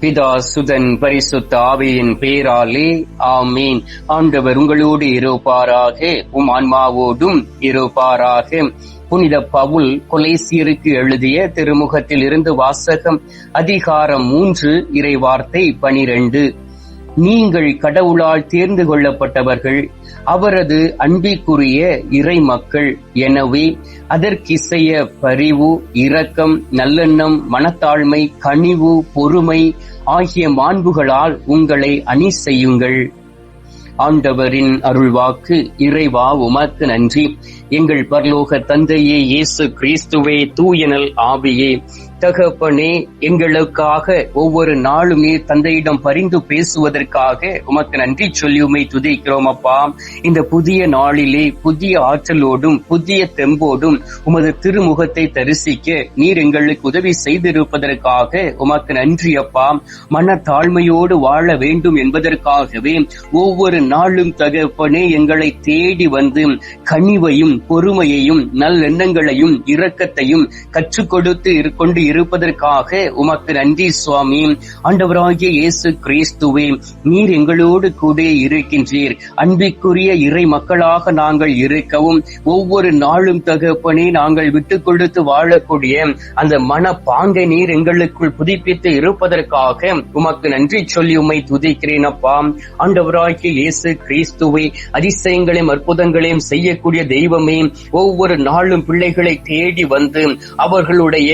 பிதா சுதன் பரிசுத்த ஆவியின் பேராலே ஆமீன். ஆண்டவர் உங்களோடு இருப்பாராக உம் ஆன்மாவோடும் இருப்பாராக. புனித பவுல் கொலைசியருக்கு எழுதிய திருமுகத்தில் இருந்து வாசகம் அதிகாரம் மூன்று இறைவார்த்தை பனிரெண்டு. நீங்கள் கடவுளால் தேர்ந்து கொள்ளப்பட்டவர்கள் அவரது அன்பிற்குரிய இறை மக்கள் எனவே அதற்கிசைய பரிவு இரக்கம் நல்லெண்ணம் மனத்தாழ்மை கனிவு பொறுமை ஆகிய மாண்புகளால் உங்களை அணி செய்யுங்கள் ஆண்டவரின் அருள்வாக்கு இறைவா உமக்கு நன்றி. எங்கள் பரலோக தந்தையே இயேசு கிறிஸ்துவே தூயனல் ஆவியே. தகப்பனே எங்களுக்காக ஒவ்வொரு நாளும் நீர் தந்தையிடம் பரிந்து பேசுவதற்காக உமக்கு நன்றி சொல்லி உமை துதிக்கிறோம் அப்பா. இந்த புதிய நாளிலே புதிய ஆற்றலோடும் புதிய தெம்போடும் உமது திருமுகத்தை தரிசிக்க நீர் எங்களுக்கு உதவி செய்திருப்பதற்காக உமக்கு நன்றி அப்பா. மன தாழ்மையோடு வாழ வேண்டும் என்பதற்காகவே ஒவ்வொரு நாளும் தகப்பனே எங்களை தேடி வந்து கனிவையும் பொறுமையையும் நல்லெண்ணங்களையும் இரக்கத்தையும் கற்றுக் கொடுத்து கொண்டு இருப்பதற்காக உமக்கு நன்றி சுவாமி. ஆண்டவராகிய இயேசு கிறிஸ்துவே நீர் எங்களோடு கூட இருக்கின்றீர். அன்பிற்குரிய இறை மக்களாக நாங்கள் இருக்கவும் ஒவ்வொரு நாளும் தகப்பனே நாங்கள் விட்டுக் கொடுத்து வாழக்கூடிய அந்த மன பாங்கை நீர் எங்களுக்குள் புதுப்பித்து இருப்பதற்காக உமக்கு நன்றி சொல்லி உம்மை துதிக்கிறேன் அப்பா. ஆண்டவராகிய இயேசு கிறிஸ்துவை அதிசயங்களையும் அற்புதங்களையும் செய்யக்கூடிய தெய்வமே ஒவ்வொரு நாளும் பிள்ளைகளை தேடி வந்து அவர்களுடைய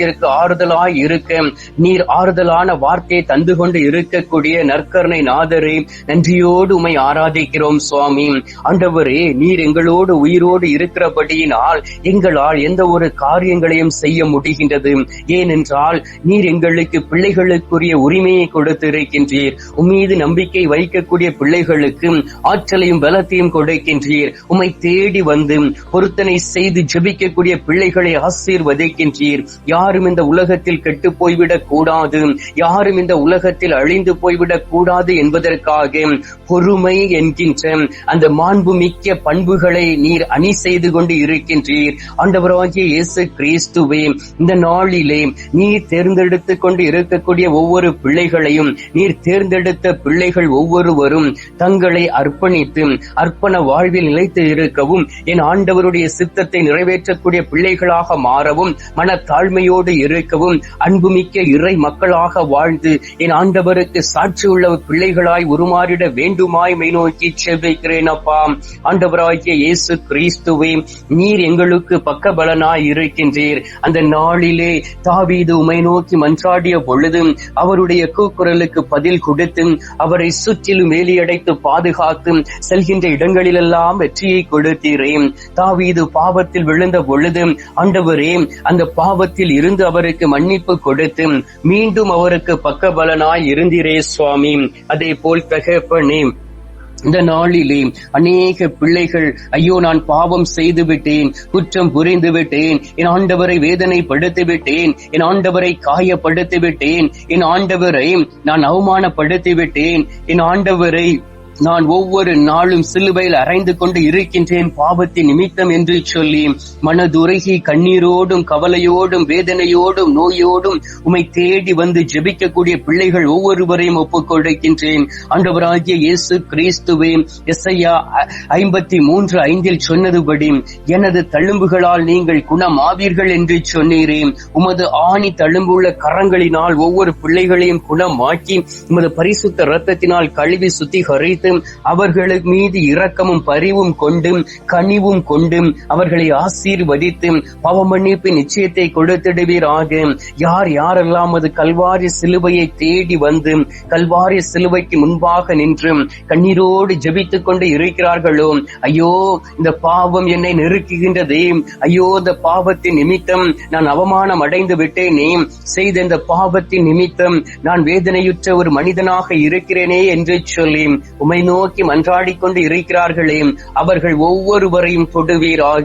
உள்ளத்திற்கு ஆறுதலாய் இருக்க. நீர் ஆறுதலான வார்த்தையை தந்து கொண்டு இருக்கக்கூடிய நற்கருணை நாதரே நன்றியோடு உமை ஆராதிக்கிறோம் சுவாமி. ஆண்டவரே நீர் எங்களோடு உயிரோடு இருக்கிறபடியினால் எங்களால் எந்த ஒரு காரியங்களையும் செய்ய முடிகின்றது. ஏனென்றால் நீர் எங்களுக்கு பிள்ளைகளுக்குரிய உரிமையை கொடுத்திருக்கின்றீர். உம்மீது நம்பிக்கை வைக்கக்கூடிய பிள்ளைகளுக்கு ஆற்றலையும் பலத்தையும் கொடுக்கின்றீர். உமை தேடி வந்து பொருத்தனை செய்து ஜெபிக்கக்கூடிய பிள்ளைகளை ஆசீர்வதிக்கின்றீர். யார் யாரும் இந்த உலகத்தில் கெட்டு போய்விடக் கூடாது. யாரும் இந்த உலகத்தில் அழிந்து போய்விடக் கூடாது என்பதற்காக பொறுமை என்கின்ற அந்த மாண்பு மிக்க பண்புகளை நீர் அணி செய்து கொண்டு இருக்கின்றீர். ஆண்டவராகிய இயேசு கிறிஸ்துவே இந்த நாளிலே நீர் தேர்ந்தெடுத்து கொண்டு இருக்கக்கூடிய ஒவ்வொரு பிள்ளைகளையும் நீர் தேர்ந்தெடுத்த பிள்ளைகள் ஒவ்வொருவரும் தங்களை அர்ப்பணித்து அர்ப்பண வாழ்வில் நிலைத்து இருக்கவும் என் ஆண்டவருடைய சித்தத்தை நிறைவேற்றக்கூடிய பிள்ளைகளாக மாறவும் மன தாழ்மையோடு இருக்கவும் அன்புமிக்க இறை மக்களாக வாழ்ந்து என் ஆண்டவருக்கு சாட்சி உள்ள பிள்ளைகளாய் உருமாறிட வேண்டுமாய் மை நோக்கி செவிக்கிறேன் அப்பா. ஆண்டவராகிய இயேசு கிறிஸ்துவே நீர் எங்களுக்கு பக்கபலனாய் இருக்கின்றீர். அந்த நாளிலே தாவீது உமை நோக்கி மன்றாடிய பொழுதும் அவருடைய கூக்குரலுக்கு பதில் கொடுத்தும் அவரை சுற்றிலும் வேலியடைத்து பாதுகாத்தும் செல்கின்ற இடங்களிலெல்லாம் வெற்றியை கொடுத்தீரே தாவீது பாவத்தில் விழுந்த பொழுதும் ஆண்டவரே அந்த பாவத்தில் இரு இருந்து அவருக்கு மன்னிப்பு கொடுத்து மீண்டும் அவருக்கு பக்கபலனாய் இருந்திரே சுவாமி. அதே போல் தகப்பனே இந்த நாளிலே அநேக பிள்ளைகள் ஐயோ நான் பாவம் செய்து விட்டேன் குற்றம் புரிந்து விட்டேன் என் ஆண்டவரை வேதனைப்படுத்தி விட்டேன் என் ஆண்டவரை காயப்படுத்தி விட்டேன் என் ஆண்டவரை நான் அவமானப்படுத்தி விட்டேன் என் ஆண்டவரை நான் ஒவ்வொரு நாளும் சிலுவையில் அரைந்து கொண்டு இருக்கின்றேன் பாவத்தின் நிமித்தம் என்று சொல்லி மனதுருகி கண்ணீரோடும் கவலையோடும் வேதனையோடும் நோயோடும் உமை தேடி வந்து ஜெபிக்கக்கூடிய பிள்ளைகள் ஒவ்வொருவரையும் ஒப்புக்கொடுக்கின்றேன். ஆண்டவராகிய இயேசு கிறிஸ்துவே எஸ்ஐயா ஐம்பத்தி மூன்று ஐந்தில் சொன்னதுபடி எனது தழும்புகளால் நீங்கள் குணமாவீர்கள் என்று சொன்னீரேன் உமது ஆணி தழும்புள்ள கரங்களினால் ஒவ்வொரு பிள்ளைகளையும் குணமாக்கி உமது பரிசுத்த ரத்தத்தினால் கழுவி சுத்திகரித்து அவர்களுக்கு மீது இரக்கமும் பரிவும் கொண்டும் கனிவும் கொண்டும் அவர்களை ஆசீர்வதித்து பவமன்னிப்பின் நிச்சயத்தை கொடுத்திடுவீராக. யார் யாரெல்லாம் அது கல்வாரி சிலுவையை தேடி வந்து கல்வாரி சிலுவைக்கு முன்பாக நின்று கண்ணீரோடு ஜபித்துக் கொண்டு இருக்கிறார்களோ? ஐயோ இந்த பாவம் என்னை நெருக்குகின்றதே. ஐயோ இந்த பாவத்தின் நிமித்தம் நான் அவமானம் அடைந்து விட்டேனே. செய்த இந்த பாவத்தின் நிமித்தம் நான் வேதனையுற்ற ஒரு மனிதனாக இருக்கிறேனே என்று சொல்லி உமை உம்மை நோக்கி மன்றாடிக் கொண்டு இருக்கிறார்களே அவர்கள் ஒவ்வொருவரையும் தொடுவீராக.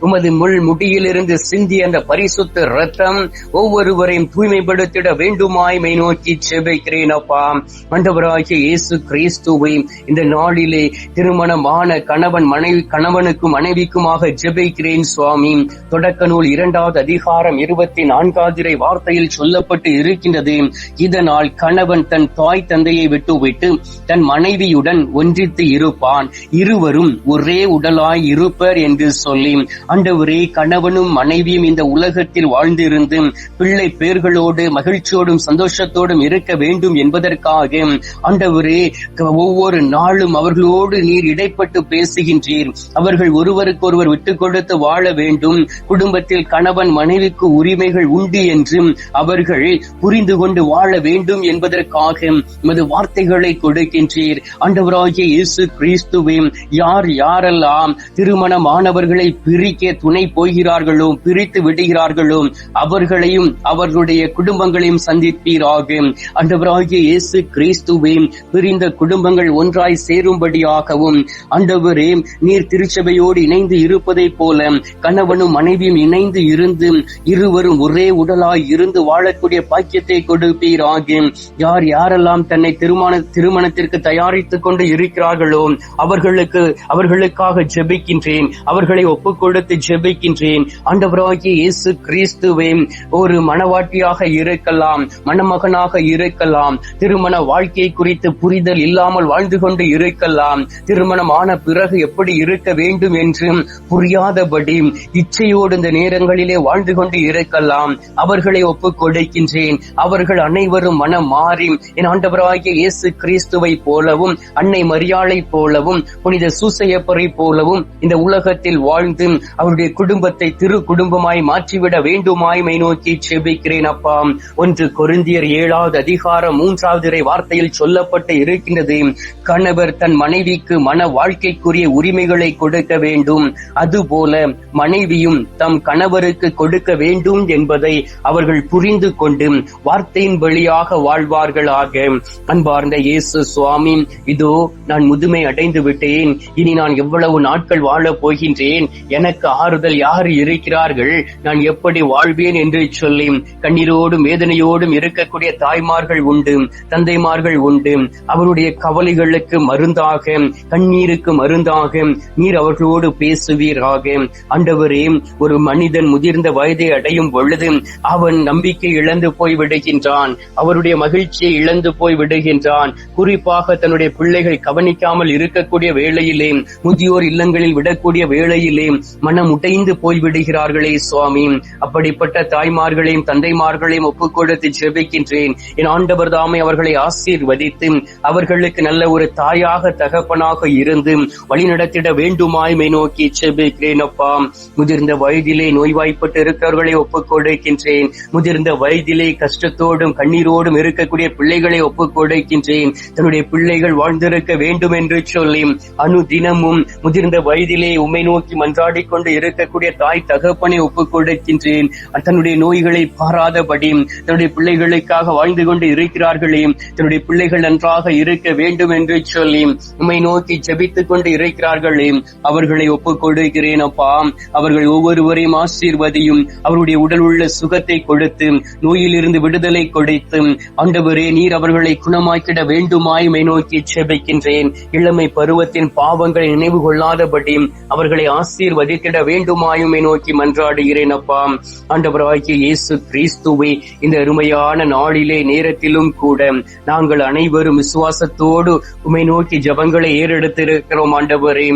உமது முள் முடியிலிருந்து சிந்திய அந்த பரிசுத்த ரத்தம் ஒவ்வொருவரையும் தூய்மைப்படுத்திட வேண்டுமாய்மை நோக்கி செபிக்கிறேன் அப்பா. ஆண்டவராகிய இயேசு கிறிஸ்துவை இந்த நாளிலே திருமணமான கணவன் மனைவி கணவனுக்கும் மனைவிக்குமாக ஜெபிக்கிறேன் சுவாமி. தொடக்க நூல் இரண்டாவது அதிகாரம் இருபத்தி நான்காவது வார்த்தையில் சொல்லப்பட்டு இருக்கின்றது. இதனால் கணவன் தன் தாய் தந்தையை விட்டுவிட்டு தன் மனைவியுடன் உடன் ஒன்றித்து இருப்பான். இருவரும் ஒரே உடலாய் இருப்பர் என்று சொல்லி ஆண்டவரே கணவனும் மனைவியும் இந்த உலகத்தில் வாழ்ந்திருந்து பிள்ளை பேர்களோடு மகிழ்ச்சியோடும் சந்தோஷத்தோடும் இருக்க வேண்டும் என்பதற்காக ஆண்டவரே ஒவ்வொரு நாளும் அவர்களோடு நீர் இடைப்பட்டு பேசுகின்றீர். அவர்கள் ஒருவருக்கொருவர் விட்டுக் கொடுத்து வாழ வேண்டும். குடும்பத்தில் கணவன் மனைவிக்கு உரிமைகள் உண்டு என்றும் அவர்கள் புரிந்து கொண்டு வாழ வேண்டும் என்பதற்காக உமது வார்த்தைகளை கொடுக்கின்றீர். ஆண்டவராகிய இயேசு கிறிஸ்துவின் யார் யாரெல்லாம் திருமணமானவர்களை பிரிக்க துணை போகிறார்களோ பிரித்து விடுகிறார்களோ அவர்களையும் அவர்களுடைய குடும்பங்களையும் சந்திப்பீராக. ஆண்டவராகிய இயேசு கிறிஸ்துவின் பிரிந்த குடும்பங்கள் ஒன்றாய் சேரும்படியாகவும் ஆண்டவரே நீர் திருச்சபையோடு இணைந்து இருப்பதைப் போல கணவனும் மனைவியும் இணைந்து இருந்து இருவரும் ஒரே உடலாய் இருந்து வாழக்கூடிய பாக்கியத்தை கொடுப்பீராக. யார் யாரெல்லாம் தன்னை திருமண திருமணத்திற்கு தயாரித்துக் கொண்டு இருக்கிறார்களோ? அவர்களுக்கு அவர்களுக்காக ஜெபிக்கின்றேன். அவர்களை ஒப்புக் கொடுத்து ஜெபிக்கின்றேன். ஆண்டவராகிய இயேசு கிறிஸ்துவே ஒரு மனவாட்டியாக இருக்கலாம் மணமகனாக இருக்கலாம் திருமண வாழ்க்கை குறித்து புரிதல் இல்லாமல் வாழ்ந்து கொண்டு இருக்கலாம் திருமணம் ஆன பிறகு எப்படி இருக்க வேண்டும் என்று புரியாதபடி இச்சையோடு இந்த நேரங்களிலே வாழ்ந்து கொண்டு இருக்கலாம். அவர்களை ஒப்பு கொடுக்கின்றேன் அவர்கள் அனைவரும் மனம் மாறி என் ஆண்டவராகிய இயேசு கிறிஸ்துவை போலவும் அன்னை மரியாளை போலவும் புனித சூசையப்பரை போலவும் இந்த உலகத்தில் வாழ்ந்து அவருடைய குடும்பத்தை திரு குடும்பமாய் மாற்றிவிட வேண்டுமாய் மை நோக்கி செபிக்கிறேன் அப்பா. ஒன்று கொருந்தியர் ஏழாவது அதிகாரம் மூன்றாவது வார்த்தையில் சொல்லப்பட்டு இருக்கின்றது. கணவர் தன் மனைவிக்கு மன வாழ்க்கைக்குரிய உரிமைகளை கொடுக்க வேண்டும். அதுபோல மனைவியும் தம் கணவருக்கு கொடுக்க வேண்டும் என்பதை அவர்கள் புரிந்து கொண்டு வார்த்தையின் வழியாக வாழ்வார்களாக. அன்பார்ந்த இயேசு சுவாமி இது நான் முதுமை அடைந்து விட்டேன். இனி நான் எவ்வளவு நாட்கள் வாழப் போகின்றேன்? எனக்கு ஆறுதல் யார் இருக்கிறார்கள்? நான் எப்படி வாழ்வேன் என்று சொல்லி கண்ணீரோடும் வேதனையோடும் இருக்கக்கூடிய தாய்மார்கள் உண்டு தந்தைமார்கள் உண்டு. அவருடைய கவலைகளுக்கு மருந்தாக கண்ணீருக்கு மருந்தாக நீர் அவர்களோடு பேசுவீராக. ஆண்டவரே ஒரு மனிதன் முதிர்ந்த வயதை அடையும் பொழுது அவன் நம்பிக்கை இழந்து போய் விடுகின்றான். அவருடைய மகிழ்ச்சியை இழந்து போய் விடுகின்றான். குறிப்பாக தன்னுடைய பிள்ளை பிள்ளைகள் கவனிக்காமல் இருக்கக்கூடிய வேளையிலே முதியோர் இல்லங்களில் விடக்கூடிய வேளையிலே மனம் உடைந்து போய்விடுகிறார்களே சுவாமி. அப்படிப்பட்ட தாய்மார்களையும் தந்தைமார்களையும் ஒப்புக்கொடுத்து ஜெபிக்கின்றேன். என் ஆண்டவர் தாமே அவர்களை ஆசீர்வதித்து அவர்களுக்கு நல்ல ஒரு தாயாக தகப்பனாக இருந்து வழிநடத்திட வேண்டுமாய் மை நோக்கி ஜெபிக்கிறேன் அப்பா. முதிர்ந்த வயதிலே நோய்வாய்ப்பட்டு இருக்கிறவர்களை ஒப்புக்கொடுக்கின்றேன். முதிர்ந்த வயதிலே கஷ்டத்தோடும் கண்ணீரோடும் இருக்கக்கூடிய பிள்ளைகளை ஒப்புக்கொடுக்கின்றேன். தன்னுடைய பிள்ளைகள் வாழ்ந்திருக்க வேண்டும் என்று சொல்லி அனு தினமும் முதிர்ந்த வயதிலே உமை நோக்கி மன்றாடி கொண்டு இருக்கக்கூடிய தாய் தகப்பனை ஒப்புக் கொடுக்கின்றேன். தன்னுடைய நோய்களை பாராதபடி தன்னுடைய பிள்ளைகளுக்காக வாழ்ந்து கொண்டு இருக்கிறார்களே தன்னுடைய பிள்ளைகள் நன்றாக இருக்க வேண்டும் என்று சொல்லி உம்மை நோக்கி ஜபித்துக் கொண்டு இருக்கிறார்களே அவர்களை ஒப்புக் கொடுக்கிறேன் அப்பா. அவர்கள் ஒவ்வொருவரையும் ஆசீர்வதியும் அவருடைய உடல் உள்ள சுகத்தை கொடுத்து நோயிலிருந்து விடுதலை கொடுத்து ஆண்டவரே நீர் அவர்களை குணமாக்கிட வேண்டுமாய் மை நோக்கி செபிக்கின்றேன் இளமை பருவத்தின் பாவங்களை நினைவு கொள்ளாதபடி அவர்களை ஆசீர்வதித்திட வேண்டுமாயுமே நோக்கி மன்றாடுகிறேன் அப்பா. ஆண்டவராகிய இயேசு கிறிஸ்துவை இந்த அருமையான நாளிலே நேரத்திலும் கூட நாங்கள் அனைவரும் விசுவாசத்தோடு உமை நோக்கி ஜபங்களை ஏறெடுத்திருக்கிறோம் ஆண்டவரே.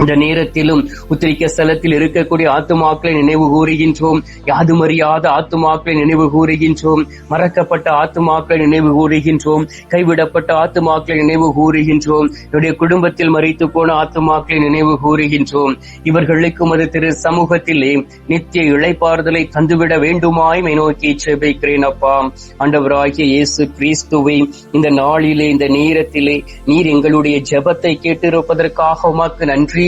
இந்த நேரத்திலும் உத்திரிக்க ஸ்தலத்தில் இருக்கக்கூடிய ஆத்துமாக்களை நினைவு கூறுகின்றோம். யாதுமறியாத ஆத்துமாக்களை நினைவு கூறுகின்றோம். மறக்கப்பட்ட ஆத்துமாக்களை நினைவு கூறுகின்றோம். கைவிடப்பட்ட ஆத்துமாக்களை நினைவு கூறுகின்றோம். என்னுடைய குடும்பத்தில் மறித்து போன ஆத்துமாக்களை நினைவு கூறுகின்றோம். இவர்களுக்கும் அது திரு சமூகத்திலே நித்திய இழைப்பாறுதலை தந்துவிட வேண்டுமாய் நோக்கி செபிக்கிறேன் அப்பா. ஆண்டவராகிய இயேசு கிறிஸ்துவை இந்த நாளிலே இந்த நேரத்திலே நீர் எங்களுடைய ஜெபத்தை கேட்டிருப்பதற்காக உமக்கு நன்றி.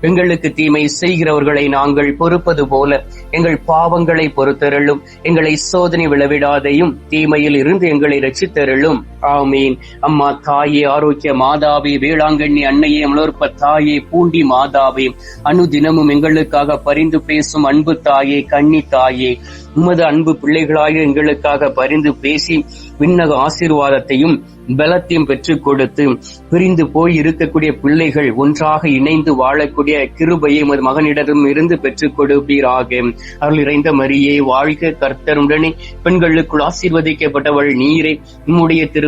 எங்களுக்கு தீமை செய்கிறவர்களை நாங்கள் பொறுப்பது போல எங்கள் பாவங்களை பொறுத்தருளும். எங்களை சோதனை விளவிடாதையும் தீமையில் இருந்து எங்களை ரட்சித்தருளும். ஆமீன். அம்மா தாயே ஆரோக்கிய மாதாவே வேளாங்கண்ணி அன்னையே அமலோற்ப தாயே பூண்டி மாதாவே அனுதினமும் எங்களுக்காக பரிந்து பேசும் அன்பு தாயே கன்னி தாயே. உமது அன்பு பிள்ளைகளாக எங்களுக்காக பரிந்து பேசி விண்ணக ஆசீர்வாதத்தையும் பலத்தையும் பெற்றுக் கொடுத்து பிரிந்து போய் இருக்கக்கூடிய பிள்ளைகள் ஒன்றாக இணைந்து வாழக்கூடிய கிருபையை உமது மகனிடம் இருந்து பெற்றுக் கொடுப்பீராக. அருள் இறைந்த மரியே வாழ்க கர்த்தருடனே பெண்களுக்குள் ஆசீர்வதிக்கப்பட்டவள் நீரே உம்முடைய திரு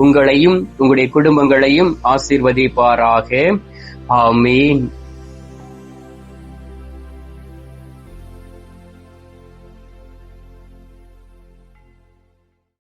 உங்களையும் உங்களுடைய குடும்பங்களையும் ஆசீர்வதிப்பாராக. ஆமீன்.